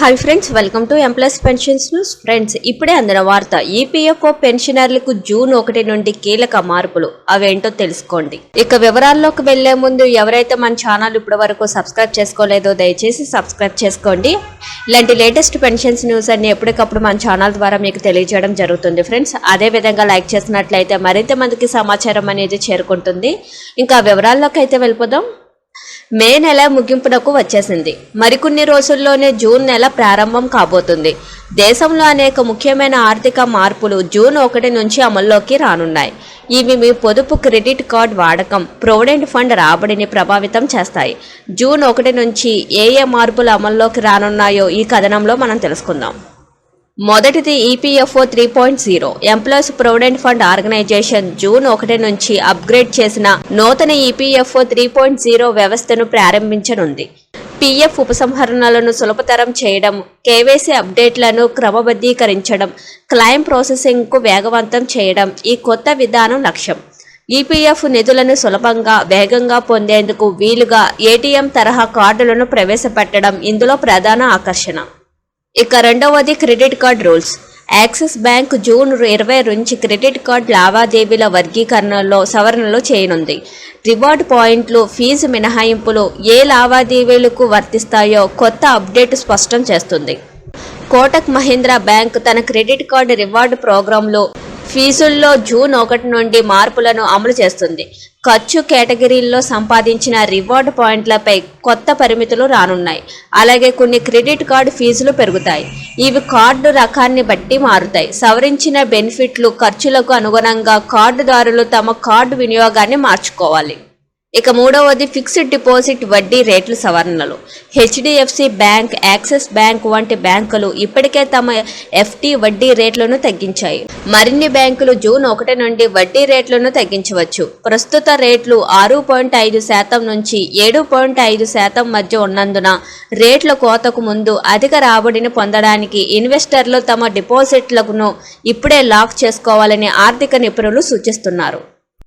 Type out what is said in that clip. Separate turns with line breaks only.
Hi friends welcome to ఎంప్లస్ pensions news friends ఇప్పుడే అందిన వార్త ఈపీఎఫ్ఓ పెన్షనర్లకు జూన్ ఒకటి నుండి కీలక మార్పులు. అవేంటో తెలుసుకోండి. ఇక వివరాల్లోకి వెళ్ళే ముందు ఎవరైతే మన ఛానల్ ఇప్పటి వరకు సబ్స్క్రైబ్ చేసుకోలేదో దయచేసి సబ్స్క్రైబ్ చేసుకోండి. ఇలాంటి లేటెస్ట్ పెన్షన్స్ న్యూస్ అన్ని ఎప్పటికప్పుడు మన ఛానల్ ద్వారా మీకు తెలియజేయడం జరుగుతుంది ఫ్రెండ్స్. అదే విధంగా లైక్ చేసినట్లయితే మరింత మందికి సమాచారం అనేది చేరుకుంటుంది. ఇంకా వివరాల్లోకి అయితే వెళ్ళిపోదాం. మే నెల ముగింపునకు వచ్చేసింది. మరికొన్ని రోజుల్లోనే జూన్ నెల ప్రారంభం కాబోతుంది. దేశంలో అనేక ముఖ్యమైన ఆర్థిక మార్పులు జూన్ ఒకటి నుంచి అమల్లోకి రానున్నాయి. ఇవి మీ పొదుపు క్రెడిట్ కార్డ్ వాడకం ప్రొవిడెంట్ ఫండ్ రాబడిని ప్రభావితం చేస్తాయి. జూన్ ఒకటి నుంచి ఏ ఏ మార్పులు అమల్లోకి రానున్నాయో ఈ కథనంలో మనం తెలుసుకుందాం. మొదటిది EPFO three point zero employees provident fund organisation June ఒకటి నుంచి అప్గ్రేడ్ చేసిన నూతన ఈపీఎఫ్ఓ త్రీ పాయింట్ జీరో వ్యవస్థను ప్రారంభించనుంది. పీఎఫ్ ఉపసంహరణలను సులభతరం చేయడం కేవైసీ అప్డేట్లను క్రమబద్ధీకరించడం క్లైమ్ ప్రాసెసింగ్కు వేగవంతం చేయడం ఈ కొత్త విధానం లక్ష్యం. ఈపీఎఫ్ నిధులను సులభంగా వేగంగా పొందేందుకు వీలుగా ఏటీఎం తరహా కార్డులను ప్రవేశపెట్టడం ఇందులో ప్రధాన ఆకర్షణ. ఇక రెండవది credit card rules. Axis bank June ఇరవై నుంచి క్రెడిట్ కార్డ్ లావాదేవీల వర్గీకరణలో సవరణలు చేయనుంది. రివార్డ్ పాయింట్లు ఫీజు మినహాయింపులు ఏ లావాదేవీలకు వర్తిస్తాయో కొత్త అప్డేట్ స్పష్టం చేస్తుంది. కోటక్ మహీంద్రా బ్యాంక్ తన క్రెడిట్ కార్డు రివార్డ్ ప్రోగ్రాంలో ఫీజుల్లో జూన్ ఒకటి నుండి మార్పులను అమలు చేస్తుంది. ఖర్చు కేటగిరీల్లో సంపాదించిన రివార్డ్ పాయింట్లపై కొత్త పరిమితులు రానున్నాయి. అలాగే కొన్ని క్రెడిట్ కార్డు ఫీజులు పెరుగుతాయి. ఇవి కార్డు రకాన్ని బట్టి మారుతాయి. సవరించిన బెనిఫిట్లు ఖర్చులకు అనుగుణంగా కార్డుదారులు తమ కార్డు వినియోగాన్ని మార్చుకోవాలి. ఇక మూడవది ఫిక్స్డ్ డిపాజిట్ వడ్డీ రేట్ల సవరణలు. హెచ్డిఎఫ్సి బ్యాంక్ యాక్సిస్ బ్యాంక్ వంటి బ్యాంకులు ఇప్పటికే తమ ఎఫ్టీ వడ్డీ రేట్లను తగ్గించాయి. మరిన్ని బ్యాంకులు జూన్ ఒకటి నుండి వడ్డీ రేట్లను తగ్గించవచ్చు. ప్రస్తుత రేట్లు ఆరు పాయింట్ ఐదు శాతం నుంచి ఏడు పాయింట్ ఐదు శాతం మధ్య ఉన్నందున రేట్ల కోతకు ముందు అధిక రాబడిని పొందడానికి ఇన్వెస్టర్లు తమ డిపాజిట్లను ఇప్పుడే లాక్ చేసుకోవాలని ఆర్థిక నిపుణులు సూచిస్తున్నారు.